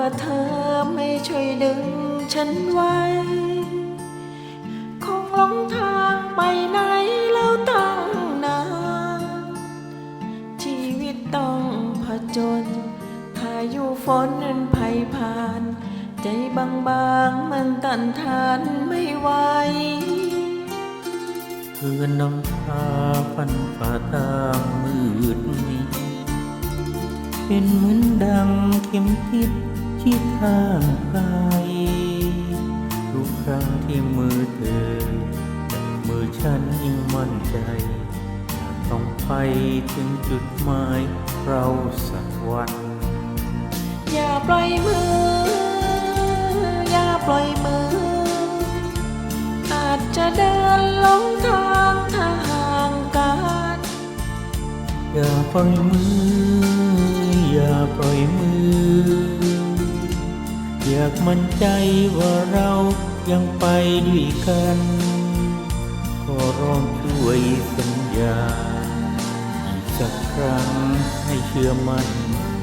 ่าเธอไม่ช่วยดึงฉันไว้ คงหลงทางไปไหนแล้วตั้งนาน ชีวิตต้องผจญพายุฝนนั้นไผ่ผ่าน ใจบางๆมันตันทานไม่ไหวเธอนำพาฟันฝ่าทางมืดมิดเป็นเหมือนดังเข็มทิศ ที่ทางไปทุกครั้งที่มือเธอมือฉันยิ่งมั่นใจอยาต้องไปถึงจุดหมายเราสักวัน อย่าปล่อยมือ อย่าปล่อยมือ อาจจะเดินลงทางถ้าห่างกัน อย่าปล่อยมือ อย่าปล่อยมือ อยากมั่นใจว่าเรายังไปด้วยกัน ขอร้องช่วยสัญญา อีกสักครั้งให้เชื่อมั่น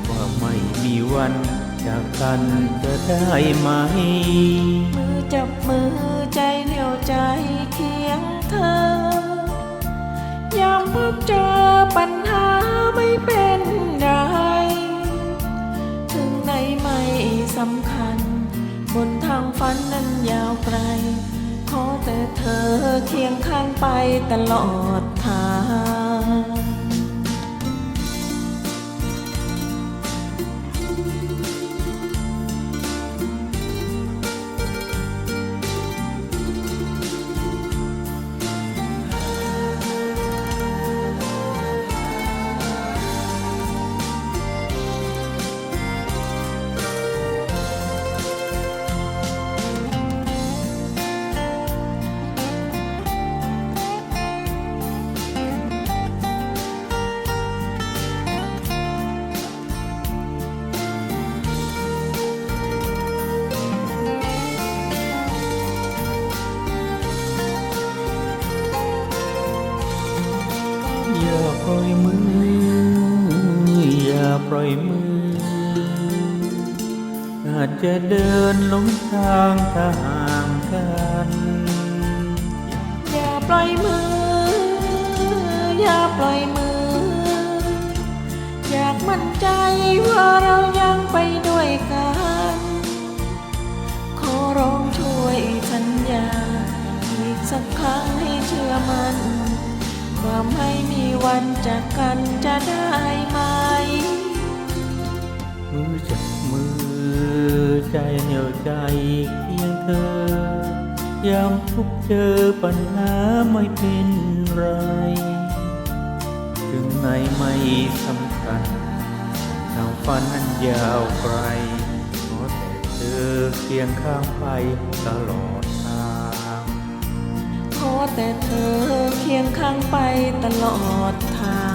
ว่าไม่มีวันจากกันจะได้ไหม มือจับมือใจเหนียวใจเคียงเธอยามพบเจอปัญ บนทางฝันนั้นยาวไกล ขอแต่เธอเคียงข้างไปตลอดทาง ปล่อยมือ อย่าปล่อยมือ อาจจะเดินหลงทางถ้าห่างกัน อย่าปล่อยมือ อย่าปล่อยมือ อยากมั่นใจว่าเรายังไปด้วยกัน ขอร้องช่วยสัญญา อีกสักครั้งให้เชื่อมั่น ว่าไม่มีวันจากกันจะได้ไหม มือจับมือใจเหนียวใจเคียงเธอยามทุกเจอปัญหาไม่เป็นไร ถึงไหนไม่สำคัญทางฝันนั้นยาวไกลขอแต่เธอเคียงข้างไปตลอด แต่เธอเคียงข้างไปตลอดทาง